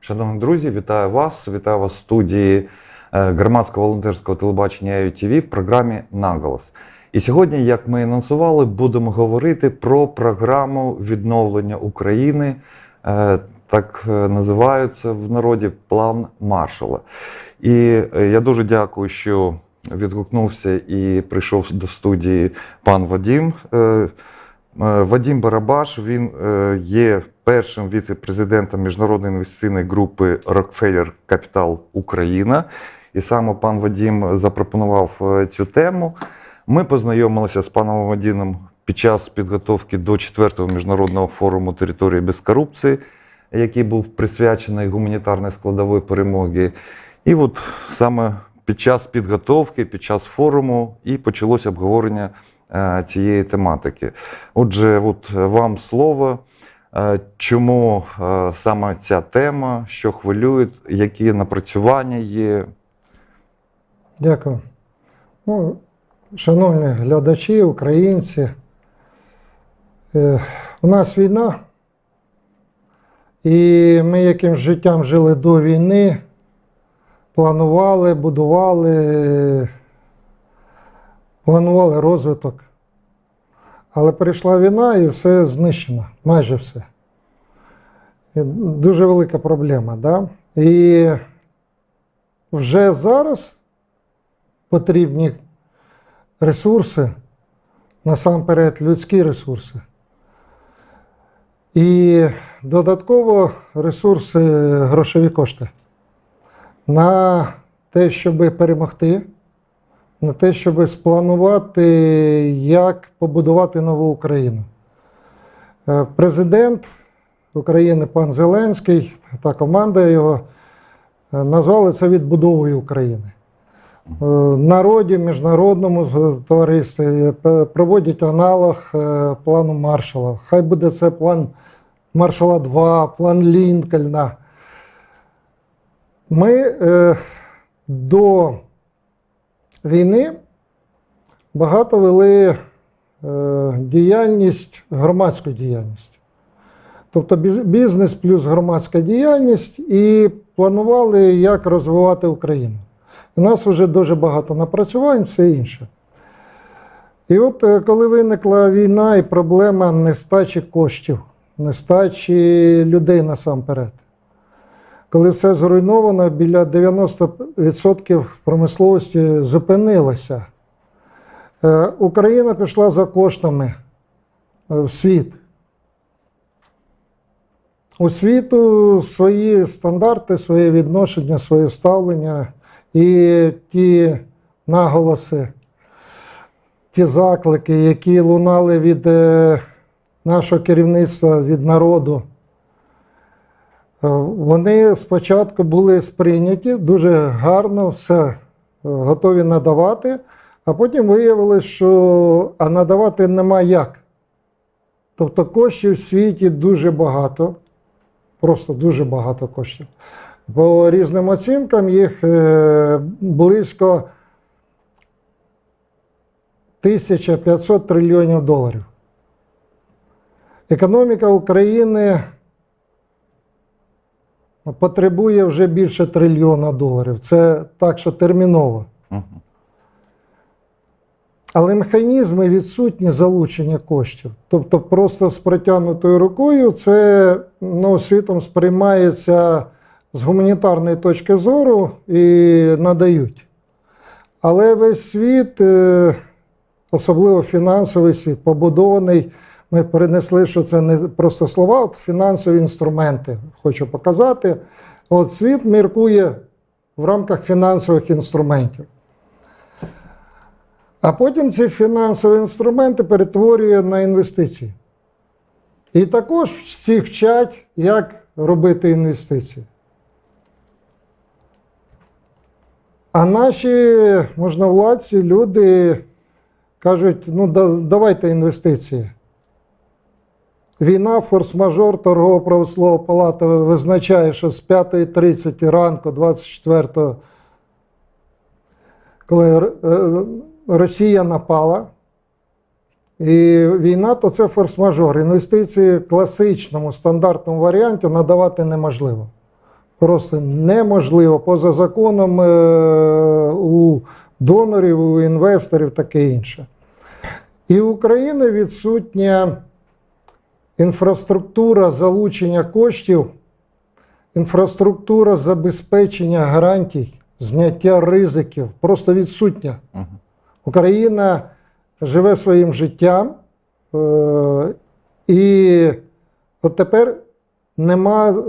Шановні друзі, вітаю вас! Вітаю вас в студії е, громадського волонтерського телебачення IOTV в програмі Наголос. І сьогодні, як ми анонсували, будемо говорити про програму відновлення України. Так е, називаються в народі план Маршала. І е, я дуже дякую, що відгукнувся і прийшов до студії пан Вадім. Е, Вадім Барабаш, він є першим віце-президентом міжнародної інвестиційної групи Rockefeller Capital Україна. І саме пан Вадім запропонував цю тему. Ми познайомилися з паном Вадімом під час підготовки до 4-го міжнародного форуму території без корупції, який був присвячений гуманітарній складової перемоги. І от саме під час підготовки, під час форуму і почалося обговорення е, цієї тематики. Отже, от вам слово. Е, Чому е, саме ця тема, що хвилює, які напрацювання є? Дякую. Ну, шановні глядачі, українці, у нас війна, і ми якимсь життям жили до війни, планували, будували, планували розвиток. Але прийшла війна і все знищено, майже все. І дуже велика проблема. Да? І вже зараз потрібні ресурси, насамперед людські ресурси. І додатково ресурси грошові кошти на те, щоб перемогти, на те, щоб спланувати, як побудувати нову Україну. Е, Президент України пан Зеленський та команда його е, назвали це відбудовою України. Е, народі, міжнародному товаристві е, проводять аналог е, плану Маршала. Хай буде це план Маршала 2, план Лінкольна. Ми до війни багато вели діяльність, громадську діяльність. Тобто бізнес плюс громадська діяльність і планували, як розвивати Україну. У нас вже дуже багато напрацювань, все інше. І от е, коли виникла війна і проблема нестачі коштів, нестачі людей насамперед, коли все зруйновано, біля 90% промисловості зупинилося. Е, Україна пішла за коштами е, в світ. У світу свої стандарти, своє відношення, своє ставлення і ті наголоси, ті заклики, які лунали від е, нашого керівництва, від народу, е, вони спочатку були сприйняті дуже гарно, все е, готові надавати, а потім виявилось, що а надавати нема як. Тобто коштів в світі дуже багато, просто дуже багато коштів. По різним оцінкам їх е, близько 1500 трильйонів доларів. Економіка України потребує вже більше трильйона доларів. Це так, що терміново. Але механізми відсутні залучення коштів. Тобто, просто з протягнутою рукою це ну, світом сприймається з гуманітарної точки зору і надають. Але весь світ, е, особливо фінансовий світ, побудований. Ми перенесли, що це не просто слова, от фінансові інструменти. Хочу показати. От світ міркує в рамках фінансових інструментів. А потім ці фінансові інструменти перетворює на інвестиції. І також всіх вчать, як робити інвестиції. А наші можновладці, люди кажуть: ну да- давайте інвестиції. Війна, форс-мажор, торгово-промислова палата визначає, що з 5.30 ранку, 24-го, коли е, Росія напала, і війна, то це форс-мажор. Інвестиції в класичному стандартному варіанті надавати неможливо. Просто неможливо поза законом е, у донорів, у інвесторів, таке інше. І в України відсутня інфраструктура залучення коштів, інфраструктура забезпечення гарантій, зняття ризиків просто відсутня. Україна живе своїм життям, е, і от тепер нема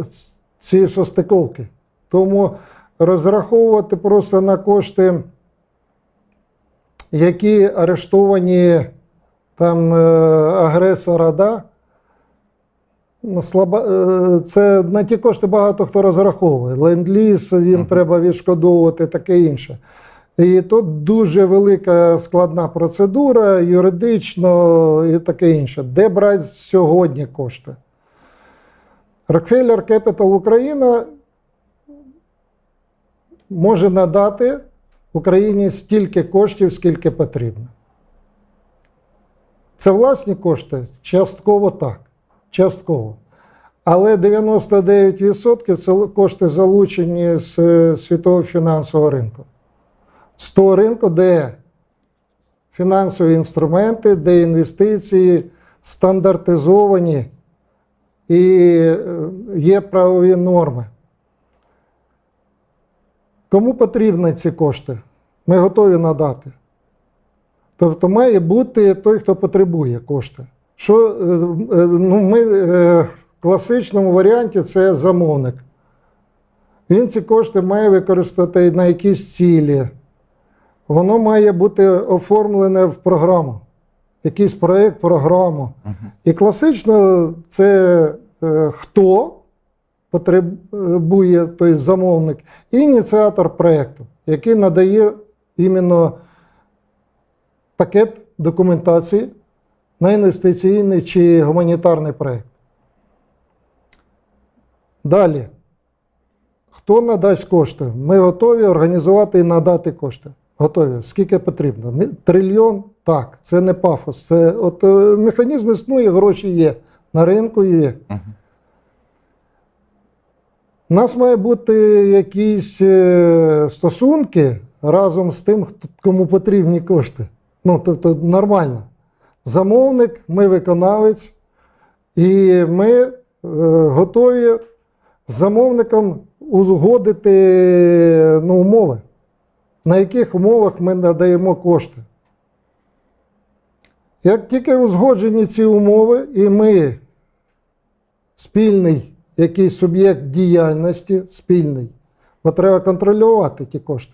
цієї состиковки. Тому розраховувати просто на кошти, які арештовані там е, агресора, да, слаба, е, це на ті кошти багато хто розраховує. Ленд-ліз, їм треба відшкодовувати, таке інше. І тут дуже велика складна процедура, юридично і таке інше. Де брати сьогодні кошти? Rockefeller Capital Україна може надати Україні стільки коштів, скільки потрібно. Це власні кошти? Частково так. Частково. Але 99% це кошти залучені з е, світового фінансового ринку. З того ринку, де фінансові інструменти, де інвестиції стандартизовані і е, є правові норми. Кому потрібні ці кошти? Ми готові надати. Тобто має бути той, хто потребує кошти. Що, е, е, ну, ми в класичному варіанті це замовник. Він ці кошти має використати на якісь цілі. Воно має бути оформлене в програму, якийсь проєкт, програму. Мгм. І класично це е, хто потребує той замовник, і ініціатор проєкту, який надає іменно пакет документації на інвестиційний чи гуманітарний проєкт. Далі. Хто надасть кошти? Ми готові організувати і надати кошти. Готові. Скільки потрібно? Трильйон? Так, це не пафос. Це от, е, механізм існує, гроші є. На ринку є. У нас має бути якісь е, стосунки разом з тим, кому потрібні кошти. Ну, тобто нормально. Замовник, ми виконавець, і ми е, готові з замовником узгодити ну, умови, на яких умовах ми надаємо кошти. Як тільки узгоджені ці умови, і ми спільний якийсь суб'єкт діяльності, спільний, бо треба контролювати ті кошти,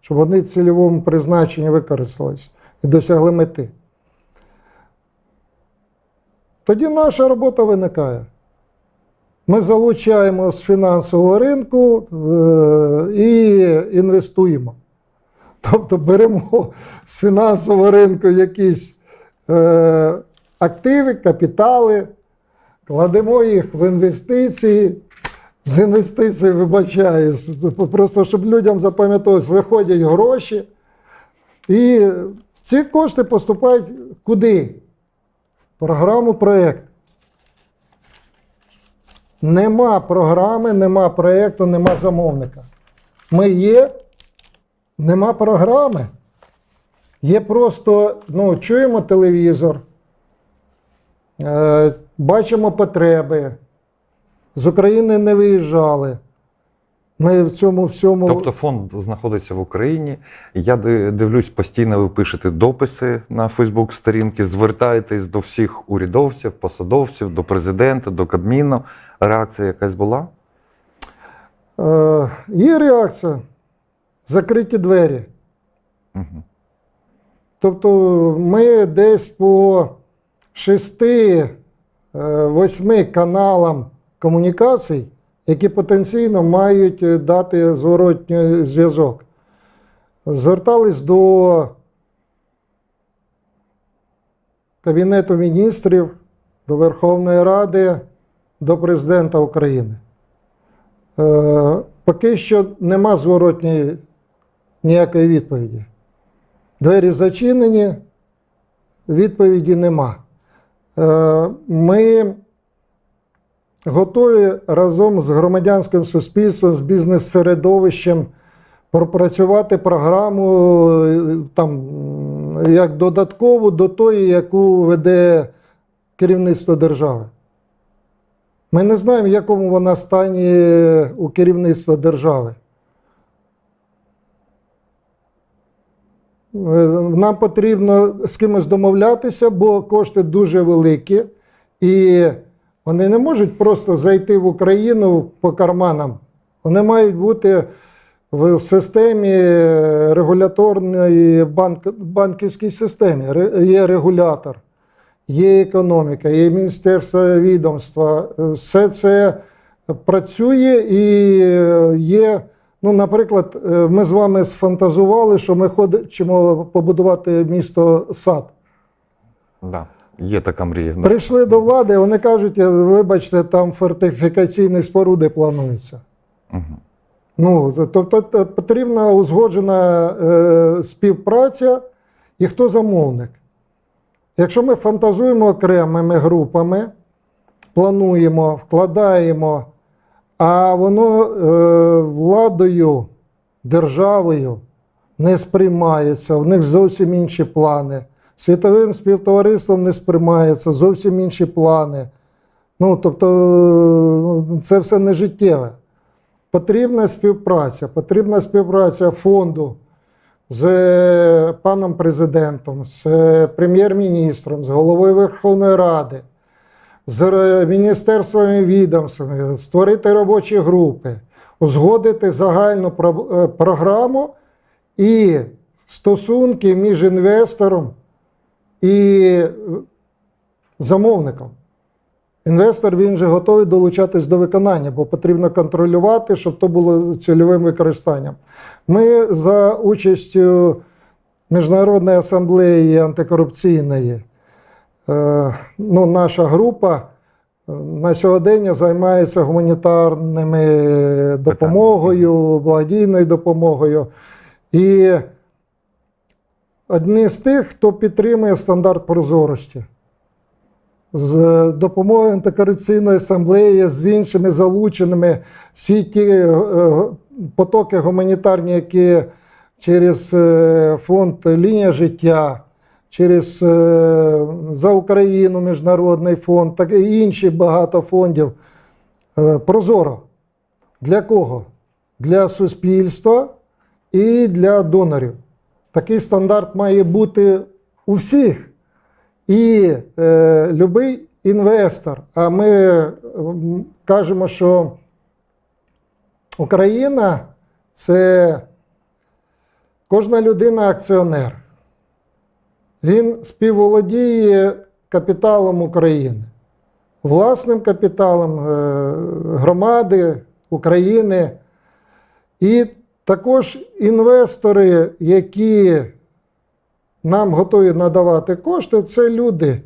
щоб вони в цільовому призначенні використались і досягли мети. Тоді наша робота виникає. Ми залучаємо з фінансового ринку е, і інвестуємо. Тобто беремо з фінансового ринку якісь е, активи, капітали, кладемо їх в інвестиції. З інвестицій вибачаюсь, просто щоб людям запам'яталось, виходять гроші. І ці кошти поступають куди? В програму проєкт. Нема програми, нема проєкту, нема замовника. Ми є, нема програми. Є просто, ну, чуємо телевізор, е, бачимо потреби. З України не виїжджали. Ми в цьому всьому. Тобто фонд знаходиться в Україні. Я дивлюсь, постійно ви пишете дописи на Фейсбук-сторінки, звертаєтесь до всіх урядовців, посадовців, до президента, до Кабміну. Реакція якась була? Е, є реакція. Закриті двері. Угу. Тобто ми десь по шести-восьми каналам комунікацій, які потенційно мають е, дати зворотній зв'язок. Звертались до Кабінету міністрів, до Верховної Ради, до президента України. Е, поки що нема зворотньої ніякої відповіді. Двері зачинені, відповіді нема. Е, ми готові разом з громадянським суспільством, з бізнес-середовищем пропрацювати програму е, там, як додаткову до тої, яку веде керівництво держави. Ми не знаємо, в якому вона стані у керівництва держави. Е, Нам потрібно з кимось домовлятися, бо кошти дуже великі, і вони не можуть просто зайти в Україну по карманам. Вони мають бути в системі регуляторної банк, банківській системі. Є регулятор, є економіка, є міністерство відомства. Е, Все це працює і є. Ну, наприклад, е, ми з вами сфантазували, що ми хочемо побудувати місто сад. Да. Є така мрія. Да. Прийшли до влади, вони кажуть, «Е, вибачте, там фортифікаційні споруди плануються. Угу. Ну, тобто потрібна узгоджена е, співпраця і хто замовник. Якщо ми фантазуємо окремими групами, плануємо, вкладаємо, а воно е, владою, державою не сприймається, в них зовсім інші плани. Світовим співтовариством не сприймається, зовсім інші плани. Ну, тобто, е, це все не життєве. Потрібна співпраця, потрібна співпраця фонду з е, паном президентом, з е, прем'єр-міністром, з головою Верховної Ради, з е, міністерствами відомствами, створити робочі групи, узгодити загальну е, програму і стосунки між інвестором і е, замовником. Інвестор він же готовий долучатись до виконання, бо потрібно контролювати, щоб то було цільовим використанням. Ми за участю Міжнародної асамблеї антикорупційної, ну, наша група е, на сьогодення займається гуманітарними допомогою, благодійною допомогою. І одні з тих, хто підтримує стандарт прозорості з допомогою антикорупційної асамблеї, з іншими залученими, всі ті е, потоки гуманітарні, які через е, фонд Лінія життя, через е, за Україну Міжнародний фонд, так і інші багато фондів. Е, Прозоро. Для кого? Для суспільства і для донорів. Такий стандарт має бути у всіх. І е, любий інвестор, а ми кажемо, що Україна це кожна людина акціонер. Він співволодіє капіталом України, власним капіталом е, громади України. І також інвестори, які нам готові надавати кошти, це люди.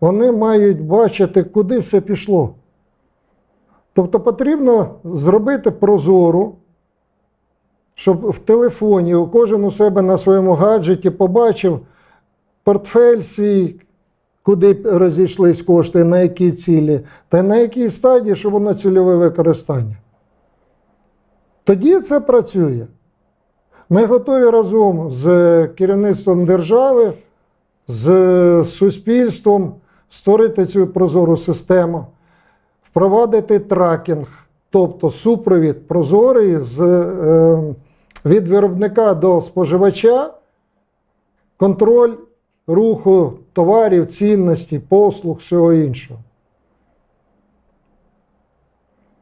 Вони мають бачити, куди все пішло. Тобто потрібно зробити прозору, щоб в телефоні кожен у себе на своєму гаджеті побачив портфель свій, куди розійшлись кошти, на які цілі, та на якій стадії, щоб воно цільове використання. Тоді це працює. Ми готові разом з керівництвом держави, з суспільством створити цю прозору систему, впровадити тракінг, тобто супровід прозорий з, е, від виробника до споживача, контроль руху товарів, цінності, послуг, всього іншого.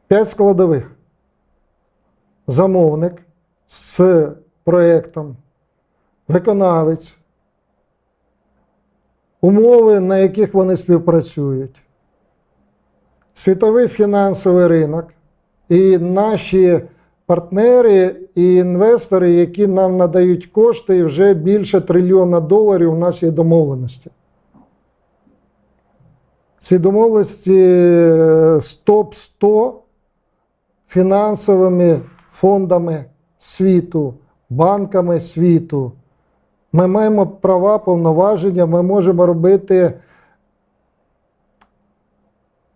П'ять складових. Замовник з проєктом, виконавець, умови, на яких вони співпрацюють, світовий фінансовий ринок і наші партнери і інвестори, які нам надають кошти, і вже більше трильйона доларів у нас є домовленості. Ці домовленості е, з топ-100 фінансовими фондами світу, банками світу. Ми маємо права, повноваження, ми можемо робити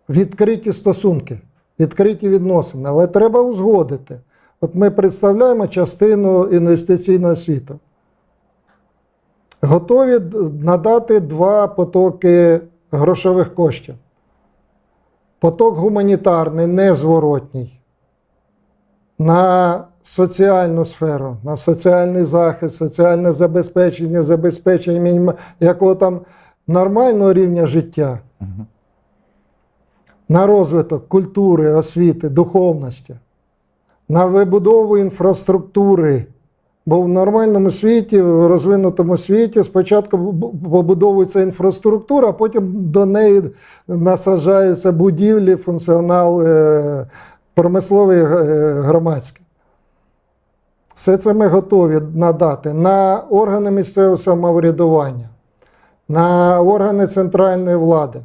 відкриті стосунки, відкриті відносини, але треба узгодити. От ми представляємо частину інвестиційного світу. Готові надати два потоки грошових коштів. Поток гуманітарний, незворотній, на соціальну сферу, на соціальний захист, соціальне забезпечення, забезпечення мініма- якого там нормального рівня життя, на розвиток культури, освіти, духовності, на вибудову інфраструктури. Бо в нормальному світі, в розвинутому світі спочатку побудовується інфраструктура, а потім до неї насаджаються будівлі, функціонал е, промисловий е, громадський. Все це ми готові надати на органи місцевого самоврядування, на органи центральної влади.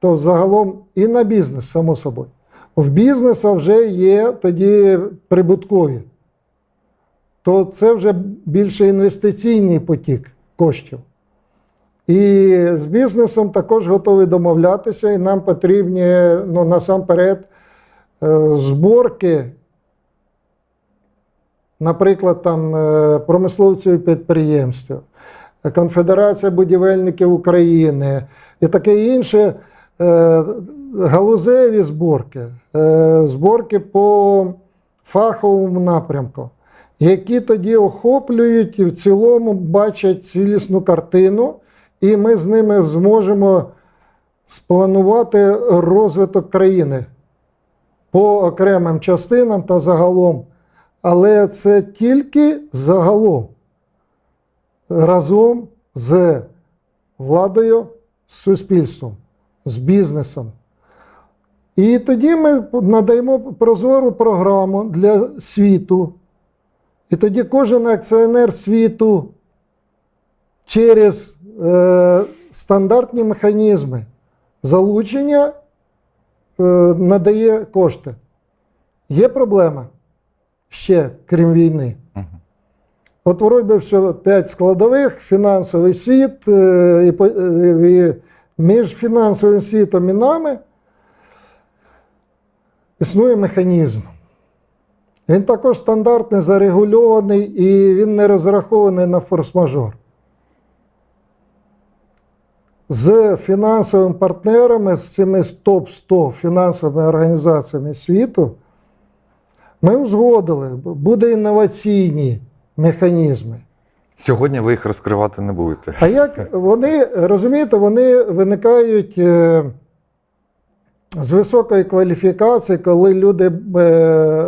То загалом і на бізнес, само собою. В бізнеса вже є тоді прибуткові. То це вже більше інвестиційний потік коштів. І з бізнесом також готові домовлятися, і нам потрібні ну, насамперед е, зборки, наприклад, там е, промисловців і підприємств, Конфедерація будівельників України і таке інше. Галузеві зборки, е, зборки по фаховому напрямку, які тоді охоплюють і в цілому бачать цілісну картину, і ми з ними зможемо спланувати розвиток країни по окремим частинам та загалом. Але це тільки загалом разом з владою, з суспільством, з бізнесом. І тоді ми надаємо прозору програму для світу. І тоді кожен акціонер світу через е, стандартні механізми залучення е, надає кошти. Є проблема ще, крім війни. От вроді все п'ять складових, фінансовий світ, е, і, е, і між фінансовим світом і нами існує механізм. Він також стандартний, зарегульований і він не розрахований на форс-мажор. З фінансовими партнерами, з цими топ-100 фінансовими організаціями світу, ми узгодили, буде інноваційні механізми. Сьогодні ви їх розкривати не будете. А як вони, розумієте, вони виникають е, з високої кваліфікації, коли люди е,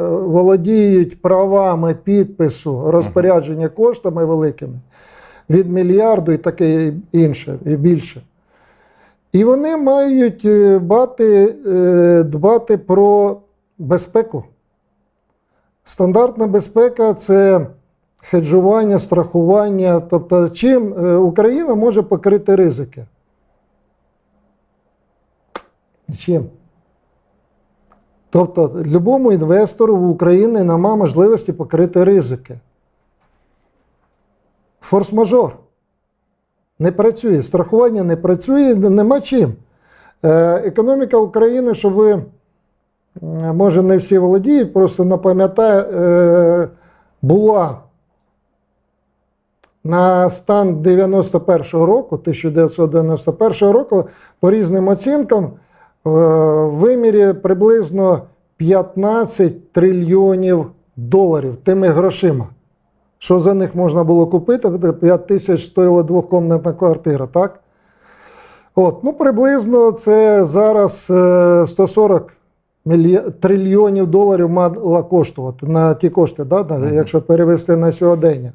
володіють правами підпису розпорядження коштами великими від мільярду і таке інше, і більше. І вони мають е, бати, е, дбати про безпеку. Стандартна безпека це хеджування, страхування. Тобто, чим е, Україна може покрити ризики? Чим? Тобто, любому інвестору в Україні нема можливості покрити ризики. Форс-мажор. Не працює, страхування не працює, нема чим. Е, економіка України, щоб ви, може, не всі володіють, просто напам'ятаю, е, була на стан 91-го року, 1991 року, по різним оцінкам, вимірі приблизно 15 трильйонів доларів тими грошима. Що за них можна було купити? 5 тисяч стоїла двохкомнатна квартира, так? От, ну, приблизно це зараз е, 140 мілья... трильйонів доларів мала коштувати на ті кошти, да? Мгм. якщо перевести на сьогодення.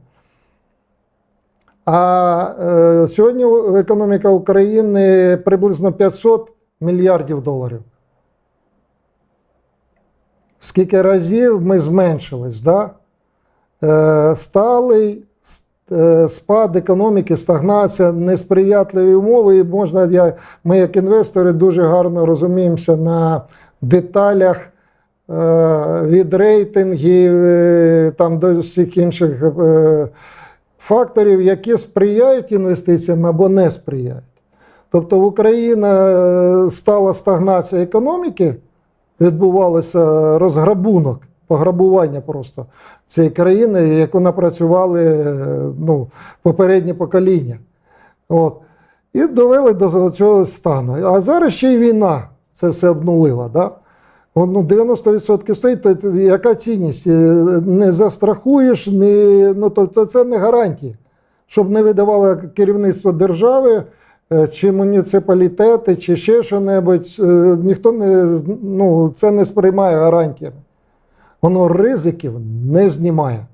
А е, сьогодні економіка України приблизно 500 мільярдів доларів. Скільки разів ми зменшились, да? Е, сталий е, спад економіки, стагнація, несприятливі умови. І можна, я, ми, як інвестори, дуже гарно розуміємося на деталях е, від рейтингів е, там, до всіх інших е, факторів, які сприяють інвестиціям або не сприяють. Тобто в Україні е, стала стагнація економіки, відбувалося розграбунок, пограбування просто цієї країни, яку напрацювали е, ну, попередні покоління. От. І довели до цього стану. А зараз ще й війна це все обнулила. Да? Ну, 90% стоїть, то яка цінність? Е, Не застрахуєш, не, ну, тобто це не гарантії. Щоб не видавало керівництво держави, чи муніципалітети, чи ще що-небудь, е, ніхто не, ну, це не сприймає гарантіями. Воно ризиків не знімає.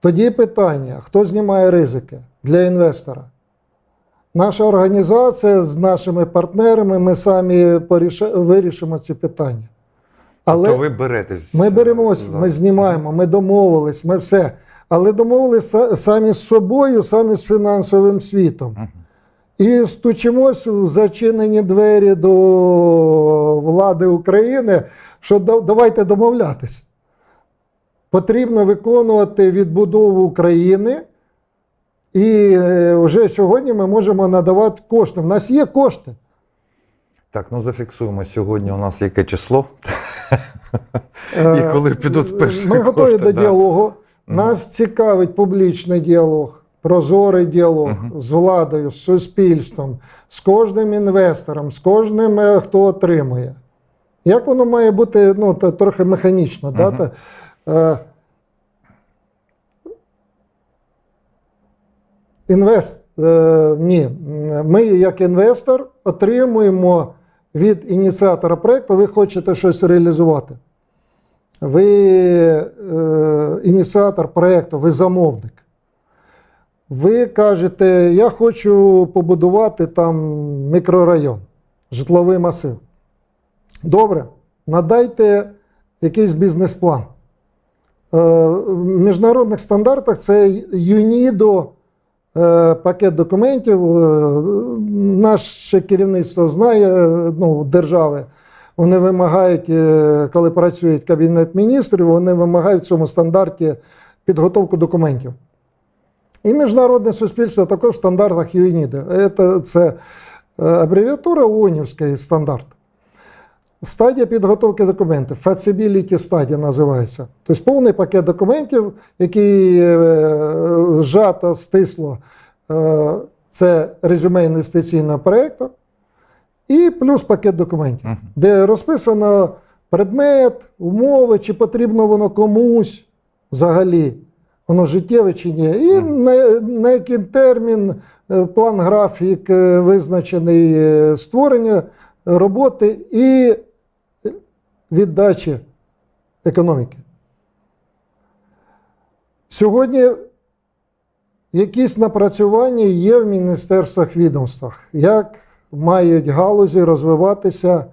Тоді питання: хто знімає ризики для інвестора? Наша організація з нашими партнерами, ми самі поріша- вирішимо ці питання. Але То ви беретесь. ми е, беремось, за- ми знімаємо, ми домовились, ми все. Але домовились самі з собою, самі з фінансовим світом. І стучимось у зачинені двері до влади України, що давайте домовлятись. Потрібно виконувати відбудову України. І е, вже сьогодні ми можемо надавати кошти. У нас є кошти. Так, ну зафіксуємо сьогодні. У нас яке число? Е, І коли підуть перші Ми готові до діалогу. Нас цікавить публічний діалог, прозорий діалог Мгм. з владою, з суспільством, з кожним інвестором, з кожним, е, хто отримує. Як воно має бути ну, то, трохи механічно? Да? Мгм. Та, е, Інвест, е, ні. Ми, як інвестор, отримуємо від ініціатора проєкту, ви хочете щось реалізувати. Ви е, ініціатор проєкту, ви замовник. Ви кажете, я хочу побудувати там мікрорайон, житловий масив. Добре, надайте якийсь бізнес-план. Е, В міжнародних стандартах це ЮНІДО е, пакет документів. Е, Наше керівництво знає ну, держави. Вони вимагають, коли працюють Кабінет міністрів, вони вимагають в цьому стандарті підготовку документів. І міжнародне суспільство також в стандартах ЮНІДО. Це, е, абревіатура ООНівський стандарт. Стадія підготовки документів, Feasibility стадія називається. Тобто повний пакет документів, який е, зжато, стисло, е, це резюме інвестиційного проєкту, і плюс пакет документів, Мгм. де розписано предмет, умови, чи потрібно воно комусь взагалі, воно життєве чи ні. І на, на який термін, е, план графік е, визначений е, створення роботи і віддачі економіки. Сьогодні якісь напрацювання є в міністерствах відомствах, як мають галузі розвиватися.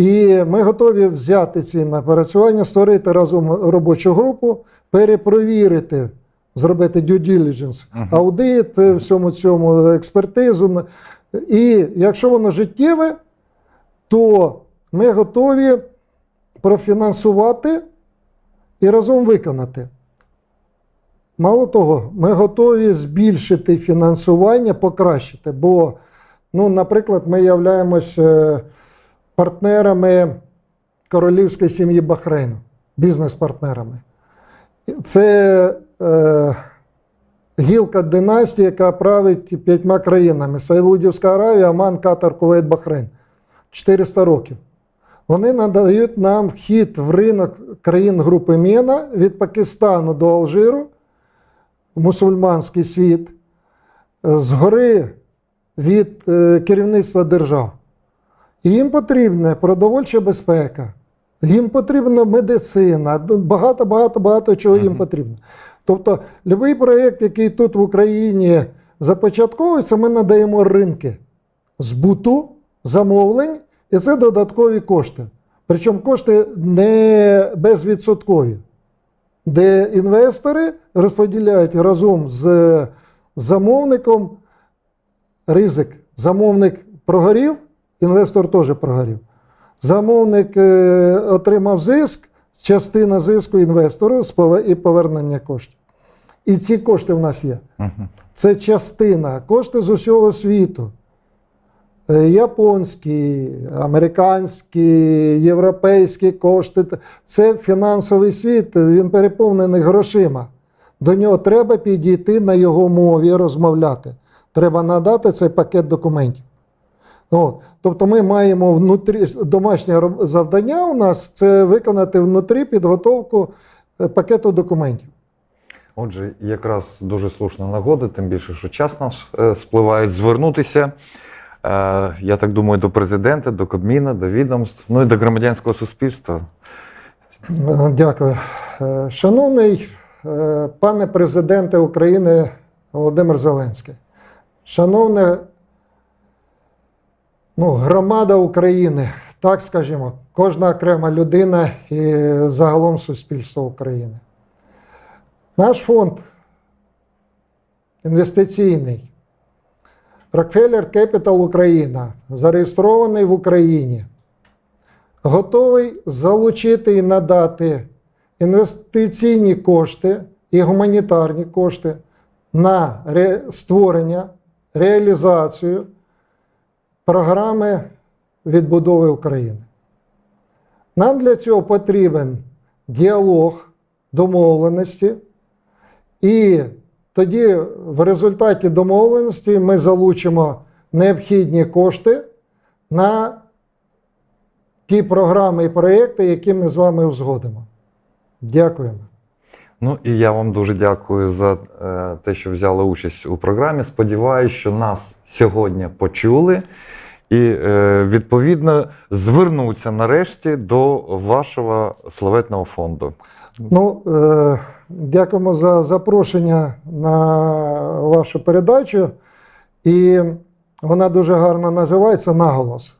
І ми готові взяти ці напрацювання, створити разом робочу групу, перепровірити, зробити due diligence, Мгм. аудит, е, всьому цьому експертизу. І якщо воно життєве, то ми готові профінансувати і разом виконати. Мало того, ми готові збільшити фінансування, покращити. Бо, ну, наприклад, ми являємося партнерами королівської сім'ї Бахрейну, бізнес-партнерами. Це е, гілка династії, яка править п'ятьма країнами: Саудівська Аравія, Оман, Катар, Кувейт, Бахрейн. 400 років. Вони надають нам вхід в ринок країн групи Мена від Пакистану до Алжиру, мусульманський світ, згори від е, керівництва держав. Їм потрібна продовольча безпека, їм потрібна медицина, багато, багато, багато чого їм потрібно. Тобто, будь-який проєкт, який тут в Україні започатковується, ми надаємо ринки збуту, замовлень, і це додаткові кошти. Причому кошти не безвідсоткові. де інвестори розподіляють разом з замовником ризик. Замовник прогорів, інвестор теж прогорів. Замовник е, отримав зиск, частина зиску інвестору і повернення коштів. І ці кошти в нас є. Це частина, кошти з усього світу. Е, Японські, американські, європейські кошти. Це фінансовий світ, він переповнений грошима. До нього треба підійти на його мові, розмовляти. Треба надати цей пакет документів. От. Тобто ми маємо внутрі домашнє завдання у нас це виконати внутрі підготовку е, пакету документів. Отже, якраз дуже слушна нагода, тим більше, що час наш е, спливає звернутися. Е, я так думаю, до президента, до Кабміна, до відомств, ну і до громадянського суспільства. Дякую. Шановний пане президенте України Володимир Зеленський, шановна ну, громада України, так скажімо, кожна окрема людина і загалом суспільство України. Наш фонд інвестиційний Rockefeller Capital Україна зареєстрований в Україні готовий залучити і надати інвестиційні кошти і гуманітарні кошти на створення, реалізацію програми відбудови України. Нам для цього потрібен діалог, домовленості, і тоді в результаті домовленості ми залучимо необхідні кошти на ті програми і проекти, які ми з вами узгодимо. Дякуємо. Ну і я вам дуже дякую за е, те, що взяли участь у програмі. Сподіваюсь, що нас сьогодні почули і е, відповідно звернуться нарешті до вашого славетного фонду. Ну, е, дякуємо за запрошення на вашу передачу. І вона дуже гарно називається наголос.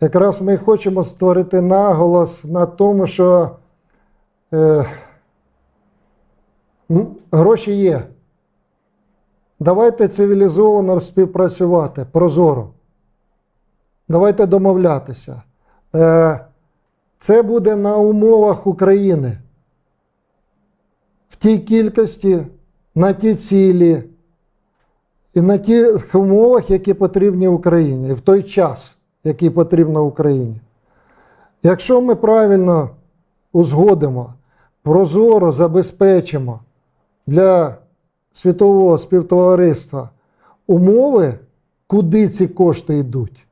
Якраз ми хочемо створити наголос на тому, що е, гроші є. Давайте цивілізовано співпрацювати, прозоро. Давайте домовлятися. Е, це буде на умовах України. В тій кількості, на ті цілі і на тих умовах, які потрібні Україні, і в той час, який потрібно Україні. Якщо ми правильно узгодимо, прозоро забезпечимо для світового співтовариства умови, куди ці кошти йдуть,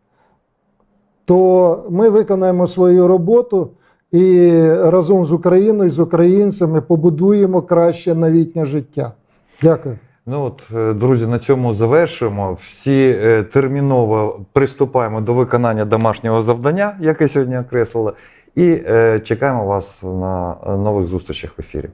то ми виконаємо свою роботу і разом з Україною, з українцями побудуємо краще новітнє життя. Дякую. Ну от, е, друзі, на цьому завершуємо. Всі е, терміново приступаємо до виконання домашнього завдання, яке сьогодні окреслили, і е, чекаємо вас на нових зустрічах в ефірі.